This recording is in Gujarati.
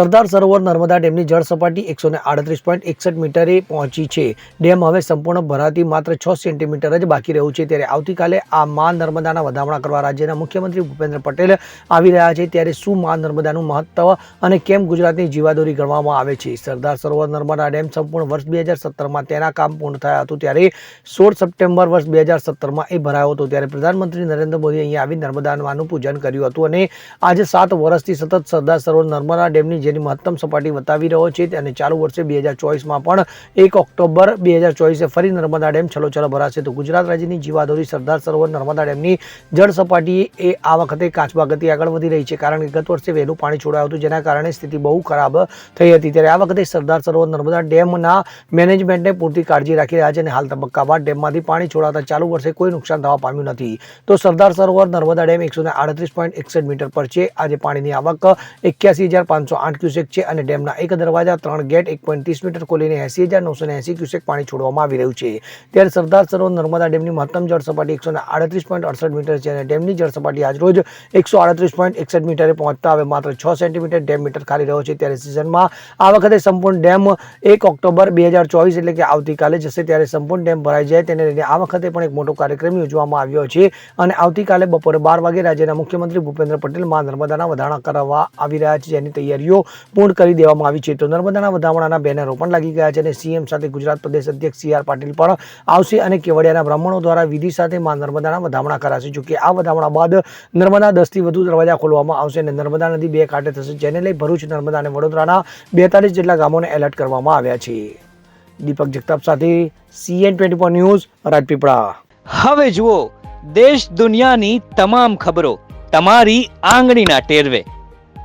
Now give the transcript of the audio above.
સરદાર સરોવર નર્મદા ડેમની જળ સપાટી એકસો આડત્રીસ પોઈન્ટ એકસઠ મીટરે પહોંચી છે. ડેમ હવે સંપૂર્ણ ભરાતી માત્ર છ સેન્ટીમીટર જ બાકી રહ્યું છે. ત્યારે આવતીકાલે આ મા નર્મદાના વધામણા કરવા રાજ્યના મુખ્યમંત્રી ભૂપેન્દ્ર પટેલ આવી રહ્યા છે. ત્યારે શું મા નર્મદાનું મહત્વ અને કેમ ગુજરાતની જીવાદોરી ગણવામાં આવે છે? સરદાર સરોવર નર્મદા ડેમ સંપૂર્ણ વર્ષ બે હજાર સત્તરમાં તેના કામ પૂર્ણ થયા હતું. ત્યારે સોળ સપ્ટેમ્બર વર્ષ બે હજાર સત્તરમાં એ ભરાયો હતો. ત્યારે પ્રધાનમંત્રી નરેન્દ્ર મોદી અહીં આવી નર્મદાનું પૂજન કર્યું હતું અને આજે સાત વર્ષથી સતત સરદાર સરોવર નર્મદા ડેમની જેની મહત્તમ સપાટી બતાવી રહ્યો છે અને ચાલુ વર્ષે બે હજાર ચોવીસમાં પણ એક ઓક્ટોબર બે હજાર ચોવીસે ફરી નર્મદા ડેમ છલોછલો ભરાશે તો ગુજરાત રાજ્યની જીવાદોરી સરદાર સરોવર નર્મદા ડેમની જળ સપાટી એ આ વખતે કાચબા ગતિ આગળ વધી રહી છે કારણ કે ગત વર્ષે વહેલું પાણી છોડાયું હતું, જેના કારણે સ્થિતિ બહુ ખરાબ થઈ હતી. ત્યારે આ વખતે સરદાર સરોવર નર્મદા ડેમના મેનેજમેન્ટને પૂરતી કાળજી રાખી રહ્યા છે અને હાલ તબક્કાવાર ડેમમાંથી પાણી છોડાતા ચાલુ વર્ષે કોઈ નુકસાન થવા પામ્યું નથી. તો સરદાર સરોવર નર્મદા ડેમ એકસો મીટર પર છે. આજે પાણીની આવક એક્યાસી હજાર પાંચસો આઠ ક્યુસેક છે અને ડેમના એક દરવાજા ત્રણ ગેટ, એક પોઈન્ટ ત્રીસ મીટર ખોલીને એસી હજાર નવસો એસી ક્યુસેક પાણી છોડવામાં આવી રહ્યું છે. ત્યારે સરદાર સરોવર નર્મદા ડેમની મહત્તમ જળ સપાટી એકસો આડત્રીસ પોઈન્ટ અડસઠ મીટર છે અને ડેમની જળ સપાટી આજ રોજ એકસો આડત્રીસ પોઈન્ટ એકસઠ મીટરે પહોંચતા હવે માત્ર છ સેન્ટીમીટર ડેમ મીટર ખાલી રહ્યો છે. ત્યારે સિઝનમાં આ વખતે સંપૂર્ણ ડેમ એક ઓક્ટોબર બે હજાર ચોવીસ એટલે કે આવતીકાલે જશે. ત્યારે સંપૂર્ણ ડેમ ભરાઈ જાય તેને લઈને આ વખતે પણ એક મોટો કાર્યક્રમ યોજવામાં આવ્યો છે અને આવતીકાલે બપોરે બાર વાગે રાજ્યના મુખ્યમંત્રી ભૂપેન્દ્ર પટેલમાં નર્મદાના વધારણા કરવા આવી રહ્યા છે. જેની તૈયારીઓ પૂર્ણ કરી દેવામાં આવી છે. તો નર્મદાના વધામણાના બેનરો પણ લાગી ગયા છે અને સીએમ સાથે ગુજરાત પ્રદેશ અધ્યક્ષ સી આર પાટીલ પણ આવશે અને કેવડિયાના બ્રાહ્મણો દ્વારા વિધિ સાથે માં નર્મદાના વધામણા કરાશે. જોકે આ વધામણા બાદ નર્મદા દસથી વધુ દરવાજા ખોલવામાં આવશે અને નર્મદા નદી બે કાંઠે થશે, જેને લઈ ભરૂચ, નર્મદા અને વડોદરાના બેતાલીસ જેટલા ગામોને એલર્ટ કરવામાં આવ્યા છે. દીપક જગતાપ સાથે સીએન ટ્વેન્ટી ન્યૂઝ, રાજપીપળા. હવે જુઓ, દેશ દુનિયાની તમામ ખબરો તમારી આંગળીના ટેરવે.